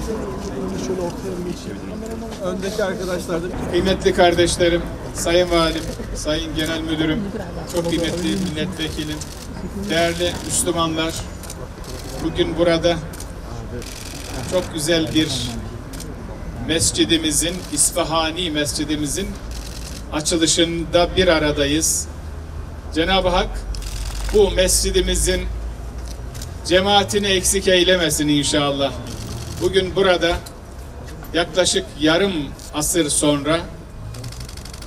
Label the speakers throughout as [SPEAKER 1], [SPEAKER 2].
[SPEAKER 1] Geçeyim? Öndeki arkadaşlar da
[SPEAKER 2] Kıymetli kardeşlerim, Sayın Valim, Sayın Genel Müdürüm, çok kıymetli milletvekilim, değerli Müslümanlar, bugün burada çok güzel bir mescidimizin, İsfahani mescidimizin açılışında bir aradayız. Cenab-ı Hak bu mescidimizin cemaatini eksik eylemesin inşallah. Bugün burada yaklaşık yarım asır sonra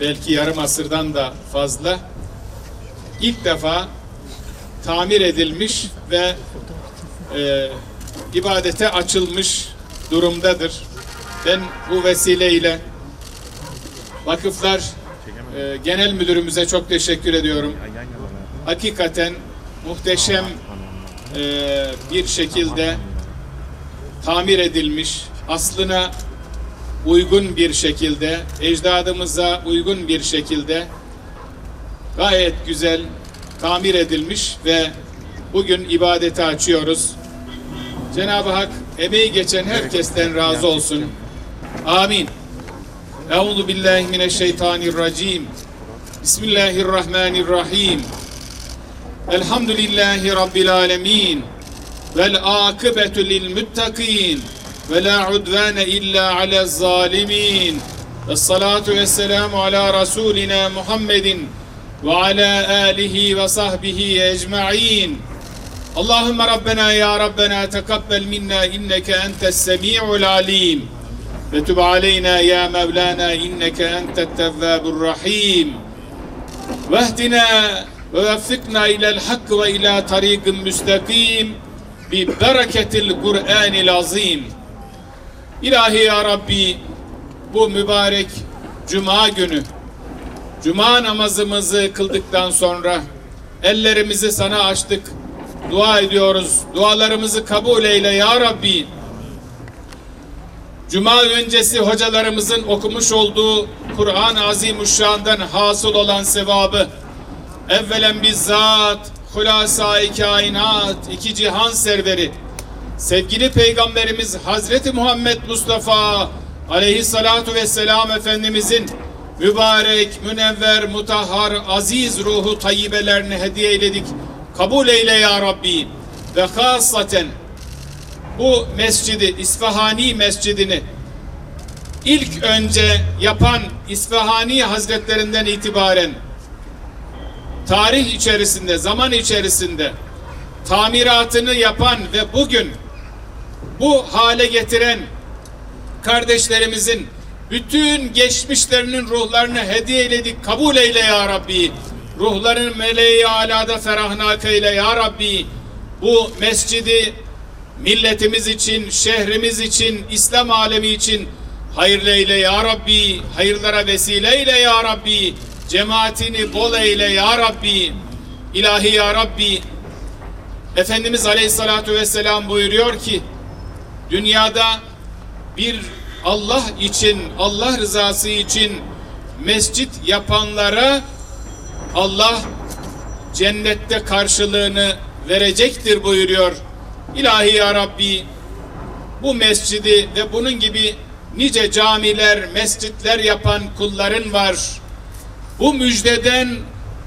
[SPEAKER 2] belki yarım asırdan da fazla ilk defa tamir edilmiş ve e, ibadete açılmış durumdadır. Ben bu vesileyle Vakıflar e, Genel Müdürümüze çok teşekkür ediyorum. Hakikaten muhteşem e, bir şekilde tamir edilmiş, aslına uygun bir şekilde, ecdadımıza uygun bir şekilde gayet güzel tamir edilmiş ve bugün ibadete açıyoruz. Cenab-ı Hak emeği geçen herkesten razı olsun. Amin. Euzu billahi mineşşeytanirracim. Bismillahirrahmanirrahim. Elhamdülillahi rabbil alamin. والعاقبة للمتقين ولا عدوان إلا على الظالمين. الصلاة والسلام على رسولنا محمد وعلى آله وصحبه أجمعين. اللهم ربنا يا ربنا تقبل منا إنك أنت السميع العليم. وتب علينا يا مولانا إنك أنت التواب الرحيم. واهدنا ووفقنا إلى الحق وإلى طريق مستقيم. Bi bereketil Kur'anil azim. İlahi ya Rabbi bu mübarek Cuma günü Cuma namazımızı kıldıktan sonra ellerimizi sana açtık. Dua ediyoruz. Dualarımızı kabul eyle ya Rabbi. Cuma öncesi hocalarımızın okumuş olduğu Kur'an-ı Azimuşşan'dan hasıl olan sevabı evvelen bizzat Hulasa-i Kainat iki cihan serveri sevgili peygamberimiz Hazreti Muhammed Mustafa aleyhissalatu vesselam Efendimizin mübarek, münevver, mutahhar, aziz ruhu tayyibelerini hediye eyledik. Kabul eyle ya Rabbi. Ve hasaten bu mescidi, İsfahani mescidini ilk önce yapan İsfahani Hazretlerinden itibaren tarih içerisinde, zaman içerisinde tamiratını yapan ve bugün bu hale getiren kardeşlerimizin bütün geçmişlerinin ruhlarını hediye eyledik. Kabul eyle ya Rabbi. Ruhların meleği alada ferahnak eyle ya Rabbi. Bu mescidi milletimiz için, şehrimiz için, İslam alemi için hayırlı eyle ya Rabbi. Hayırlara vesile eyle ya Rabbi. Cemaatini bol eyle ya Rabbi. İlahi ya Rabbi. Efendimiz Aleyhisselatü Vesselam buyuruyor ki dünyada bir Allah için, Allah rızası için mescit yapanlara Allah cennette karşılığını verecektir buyuruyor. İlahi ya Rabbi bu mescidi ve bunun gibi nice camiler, mescitler yapan kulların var. Bu müjdeden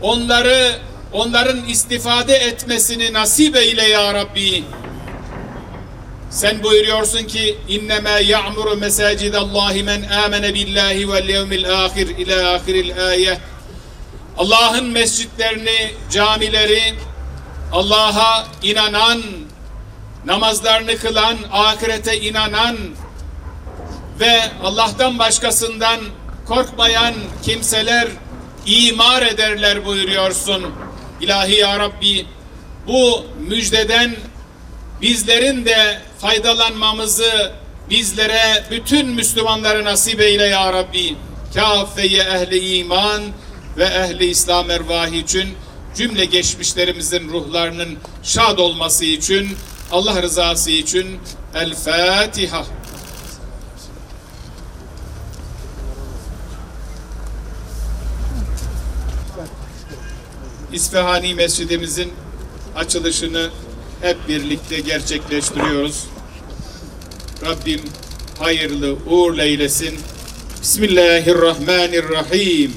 [SPEAKER 2] onları onların istifade etmesini nasip eyle ya Rabbi. Sen buyuruyorsun ki innema ya'muru mesacidallahi men amene billahi vel yevmil ahir ila ahiril ayet. Allah'ın mescitlerini, camileri Allah'a inanan, namazlarını kılan, ahirete inanan ve Allah'tan başkasından korkmayan kimseler imar ederler buyuruyorsun. İlahi ya Rabbi bu müjdeden bizlerin de faydalanmamızı bizlere bütün Müslümanlara nasip eyle ya Rabbi. Kâffeye ehli iman ve ehli İslam ervahı için cümle geçmişlerimizin ruhlarının şad olması için Allah rızası için El Fatiha. İsfahani Mescidimizin açılışını hep birlikte gerçekleştiriyoruz. Rabbim hayırlı uğurlu eylesin. Bismillahirrahmanirrahim.